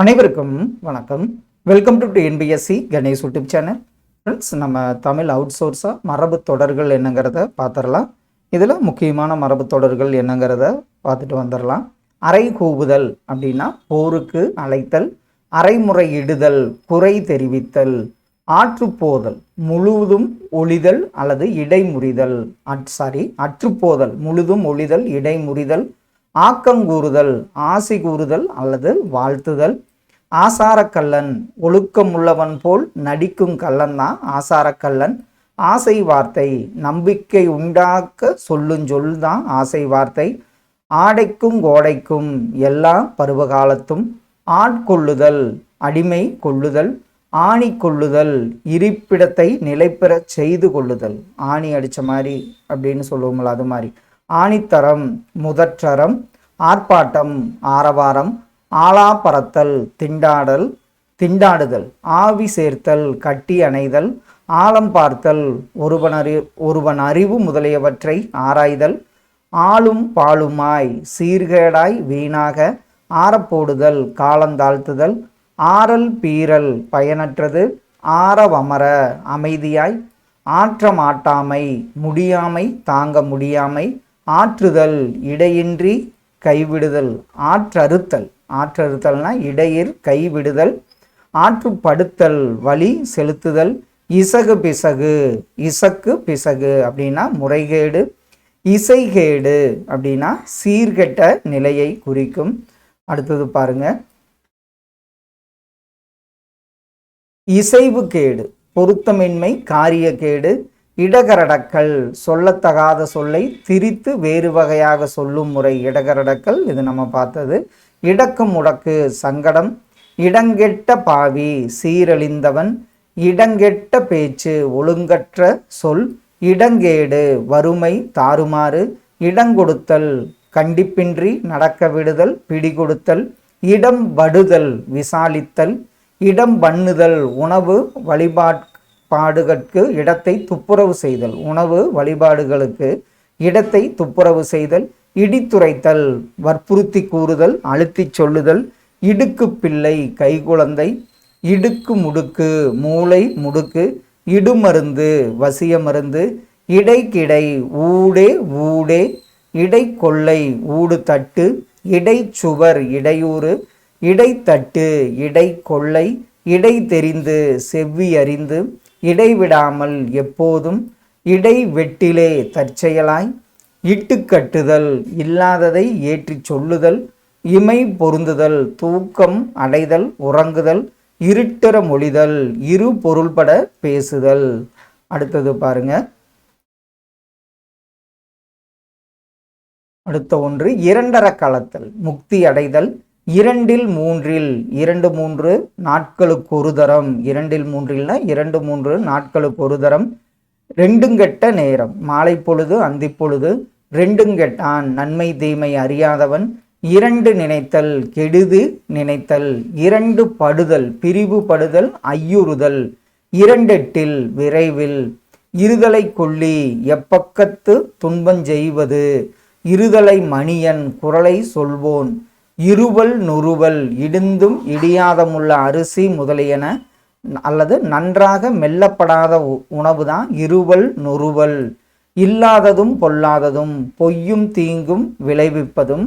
அனைவருக்கும் வணக்கம். Welcome to NPSC Ganesh YouTube channel friends நம்ம தமிழ் அவுட் சோர்ஸாக மரபு தொடர்கள் என்னங்கிறத பார்த்துடலாம் இதில் முக்கியமான மரபு தொடர்கள் என்னங்கிறத பார்த்துட்டு வந்துடலாம் அறை கூவுதல் அப்படின்னா போருக்கு அழைத்தல் அறைமுறையிடுதல் குறை தெரிவித்தல் ஆற்றுப்போதல் முழுவதும் ஒளிதல் அல்லது இடைமுறிதல் அட் சாரி அற்றுப்போதல் முழுதும் ஒளிதல் இடைமுறிதல் ஆக்கங்கூறுதல் ஆசி கூறுதல் அல்லது வாழ்த்துதல். ஆசாரக்கல்லன் ஒழுக்கமுள்ளவன் போல் நடிக்கும் கல்லன் தான் ஆசாரக்கல்லன். ஆசை வார்த்தை நம்பிக்கை உண்டாக்க சொல்லும் சொல் தான் ஆசை வார்த்தை. ஆடைக்கும் கோடைக்கும் எல்லா பருவகாலத்தும் ஆட்கொள்ளுதல் அடிமை கொள்ளுதல் ஆணி கொள்ளுதல் இருப்பிடத்தை நிலைப்பெறச் செய்து கொள்ளுதல். ஆணி அடித்த மாதிரி அப்படின்னு சொல்லுவோம்ல அது மாதிரி ஆணித்தரம் முதற்றரம் ஆர்ப்பாட்டம் ஆரவாரம் ஆலாப்பறத்தல் திண்டாடல் திண்டாடுதல் ஆவி சேர்த்தல் கட்டி அணைதல் ஆழம் பார்த்தல் ஒருவன் அறி ஒருவன் அறிவு முதலியவற்றை ஆராய்தல் ஆளும் பாலுமாய் சீர்கேடாய் வீணாக ஆறப்போடுதல் காலந்தாழ்த்துதல் ஆறல் பீறல் பயனற்றது ஆரவமர அமைதியாய் ஆற்றமாட்டாமை முடியாமை தாங்க முடியாமை ஆற்றுதல் இடையின்றி கைவிடுதல் ஆற்றறுத்தல். ஆற்றறுத்தல்னா இடையிற் கைவிடுதல் ஆற்றுப்படுத்தல் வழி செலுத்துதல் இசகு பிசகு இசக்கு பிசகு அப்படின்னா முறைகேடு இசைகேடு அப்படின்னா சீர்கெட்ட நிலையை குறிக்கும். அடுத்தது பாருங்க. இசைவு கேடு பொருத்தமின்மை காரியக்கேடு இடகரடக்கல் சொல்லத்தகாத சொல்லை திரித்து வேறு வகையாக சொல்லும் முறை இடகரடக்கல் இது நம்ம பார்த்தது. இடக்கு முடக்கு சங்கடம் இடங்கெட்ட பாவி சீரழிந்தவன் இடங்கெட்ட பேச்சு ஒழுங்கற்ற சொல் இடங்கேடு வறுமை தாறுமாறு இடங்கொடுத்தல் கண்டிப்பின்றி நடக்க விடுதல் பிடிகொடுத்தல் இடம் வடுதல் விசாலித்தல் இடம் பண்ணுதல் உணவு வழிபாட்பாடுகளுக்கு இடத்தை துப்புரவு செய்தல் உணவு வழிபாடுகளுக்கு இடத்தை துப்புரவு செய்தல் இடித்துரைத்தல் வற்புறுத்தி கூறுதல் அழுத்திச் சொல்லுதல் இடுக்கு பிள்ளை கைகுழந்தை இடுக்கு முடுக்கு மூளை முடுக்கு இடுமருந்து வசிய மருந்து இடைக்கிடை ஊடே ஊடே இடைக்கொள்ளை ஊடு தட்டு இடைச்சுவர் இடையூறு இடைத்தட்டு இடைக்கொள்ளை இடை தெரிந்து செவ்வி அறிந்து இடைவிடாமல் எப்போதும் இடை வெட்டிலே தற்செயலாய் இட்டுக்கட்டுதல் இல்லாததை ஏற்றிச் சொல்லுதல் இமை பொருந்துதல் தூக்கம் அடைதல் உறங்குதல் இருட்டற மொழிதல் இரு பொருள்பட பேசுதல். அடுத்தது பாருங்க. அடுத்த ஒன்று இரண்டர கலத்தல் முக்தி அடைதல் இரண்டில் மூன்றில் இரண்டு மூன்று நாட்களுக்கு ஒரு தரம். இரண்டில் மூன்றில்னா இரண்டு மூன்று நாட்களுக்கு ஒரு தரம். ரெண்டுங்கெட்ட நேரம். மாலை பொழுது அந்தி பொழுது ரெண்டுங்கெட்டான் நன்மை தீமை அறியாதவன் இரண்டு நினைத்தல் கெடுது நினைத்தல் இரண்டு படுதல் பிரிவுபடுதல் ஐயுறுதல் இரண்டெட்டில் விரைவில் இருதலை கொள்ளி எப்பக்கத்து துன்பஞ்செய்வது இருதலை மணியன் குரலை சொல்வோன் இருவல் நுறுவல் இடிந்தும் இடியாதமுள்ள அரிசி முதலியன அல்லது நன்றாக மெல்லப்படாத உணவு தான் இருவல் நொறுவல். இல்லாததும் பொல்லாததும் பொய்யும் தீங்கும் விளைவிப்பதும்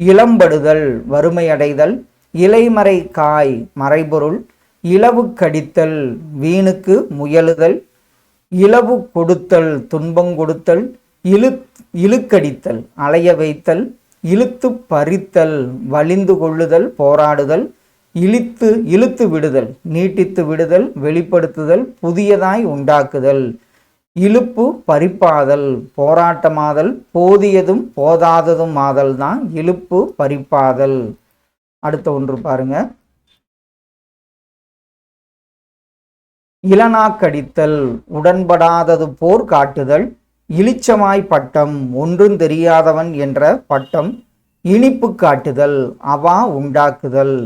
இளம்படுதல் வறுமையடைதல் இலைமறை காய் மறைபொருள் இளவு கடித்தல் வீணுக்கு முயலுதல் இளவு கொடுத்தல் துன்பம் கொடுத்தல் இழு இழுக்கடித்தல் அலைய வைத்தல் இழுத்து பறித்தல் வலிந்து கொள்ளுதல் போராடுதல் இழித்து இழுத்து விடுதல் நீட்டித்து விடுதல் வெளிப்படுத்துதல் புதியதாய் உண்டாக்குதல். இழுப்பு பறிப்பாதல் போராட்டமாதல் போதியதும் போதாததும் ஆதல் தான் இழுப்பு பறிப்பாதல். அடுத்த ஒன்று பாருங்க. இளநாக்கடித்தல் உடன்படாதது போர் காட்டுதல் இளிச்சமாய் பட்டம் ஒன்றும் தெரியாதவன் என்ற பட்டம் இனிப்பு காட்டுதல் அவா உண்டாக்குதல்.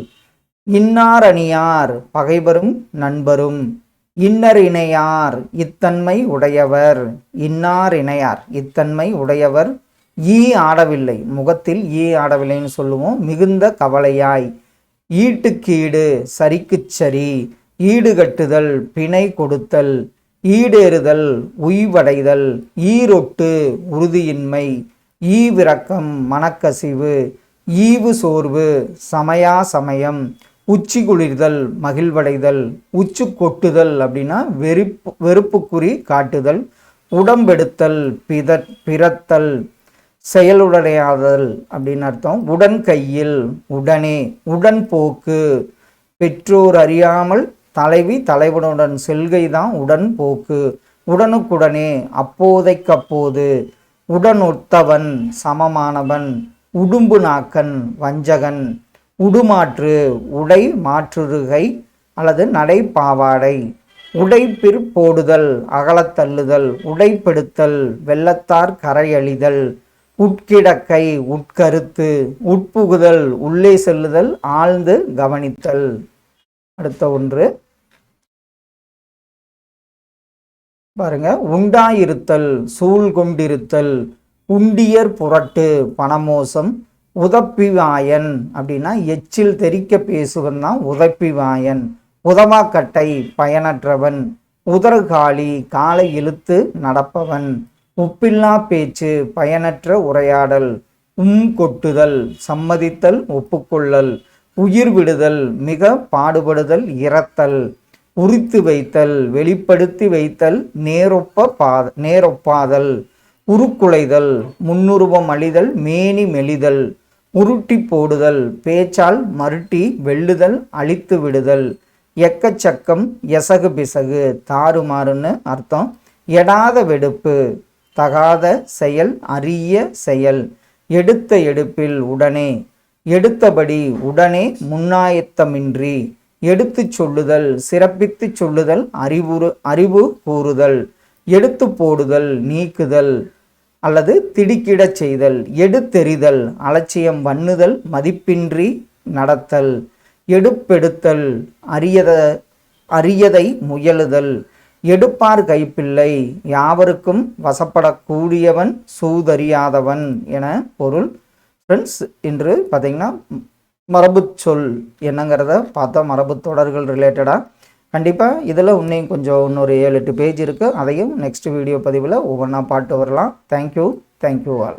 இன்னார் அணியார் பகைவரும் நண்பரும். இன்னர் இணையார் இத்தன்மை உடையவர். இன்னார் இணையார் இத்தன்மை உடையவர். ஈ ஆடவில்லை. முகத்தில் ஈ ஆடவில்லைன்னு சொல்லுவோம். மிகுந்த கவலையாய். ஈட்டுக்கீடு சரிக்குச் சரி. ஈடுகட்டுதல் பிணை கொடுத்தல். ஈடேறுதல் உய்வடைதல். ஈரொட்டு உறுதியின்மை. ஈவிரக்கம் மனக்கசிவு. ஈவு சோர்வு சமயா சமயம். உச்சி குளிர்தல் மகிழ்வடைதல் உச்சு கொட்டுதல் அப்படின்னா வெறுப்பு வெறுப்புக்குறி காட்டுதல் உடம்பெடுத்தல் பித பிறத்தல் செயலுடையாதல் அப்படின்னு அர்த்தம். உடன் கையில் உடனே உடன் போக்கு பெற்றோர் அறியாமல் தலைவி தலைவனுடன் செல்கை தான் உடன் போக்கு. உடனுக்குடனே அப்போதைக்கப்போது உடனொத்தவன் சமமானவன் உடும்பு நாக்கன் வஞ்சகன் உடுமாற்று உடை மாற்றுருகை அல்லது நடைப்பாவாடை உடைப்பிற் போடுதல் அகலத்தள்ளுதல் உடைப்பெடுத்தல் வெள்ளத்தார் கரையழிதல் உட்கிடக்கை உட்கருத்து உட்புகுதல் உள்ளே செல்லுதல் ஆழ்ந்து கவனித்தல். அடுத்த ஒன்று. பாருங்க. உண்டாயிருத்தல் சூழ் கொண்டிருத்தல் உண்டியர் புரட்டு பணமோசம் உதப்பிவாயன் அப்படின்னா எச்சில் தெரிக்க பேசுவன் தான் உதப்பிவாயன். உதவாக்கட்டை பயனற்றவன். உதறுகாலி காலை இழுத்து நடப்பவன். உப்பில்லா பேச்சு பயனற்ற உரையாடல். உம் கொட்டுதல் சம்மதித்தல் ஒப்புக்கொள்ளல். உயிர் விடுதல் மிக பாடுபடுதல் இறத்தல் உரித்து வைத்தல் வெளிப்படுத்தி வைத்தல் நேரொப்ப பா நேரொப்பாதல். உருக்குலைதல் முன்னுருவம் அழிதல் மேனி மெலிதல் உருட்டி போடுதல் பேச்சால் மருட்டி வெள்ளுதல் அழித்து விடுதல் எக்கச்சக்கம் எசகு பிசகு தாறுமாறுன்னு அர்த்தம். எடாத வெடுப்பு தகாத செயல் அரிய செயல் எடுத்த எடுப்பில் உடனே எடுத்தபடி உடனே முன்னாயத்தமின்றி எடுத்துச் சொல்லுதல் சிறப்பித்துச் சொல்லுதல் அறிவுறு அறிவு கூறுதல் எடுத்து போடுதல் நீக்குதல் அல்லது திடுக்கிடச் செய்தல் எடுத்தெறிதல் அலட்சியம் வண்ணுதல் மதிப்பின்றி நடத்தல் எடுப்பெடுத்தல் அரியத அரியதை முயலுதல் எடுப்பார் கைப்பிள்ளை யாவருக்கும் வசப்படக்கூடியவன் சூதறியாதவன் என பொருள். ஃப்ரெண்ட்ஸ் இன்று பார்த்தீங்கன்னா மரபு சொல் என்னங்கிறத பார்த்தா மரபு தொடர்கள் ரிலேட்டடாக கண்டிப்பாக இதில் இன்னும் கொஞ்சம் இன்னொரு ஏழு எட்டு பேஜ் இருக்குது அதையும் நெக்ஸ்ட் வீடியோ பதிவில் ஒவ்வொன்றா பாட்டு வரலாம். Thank you thank you all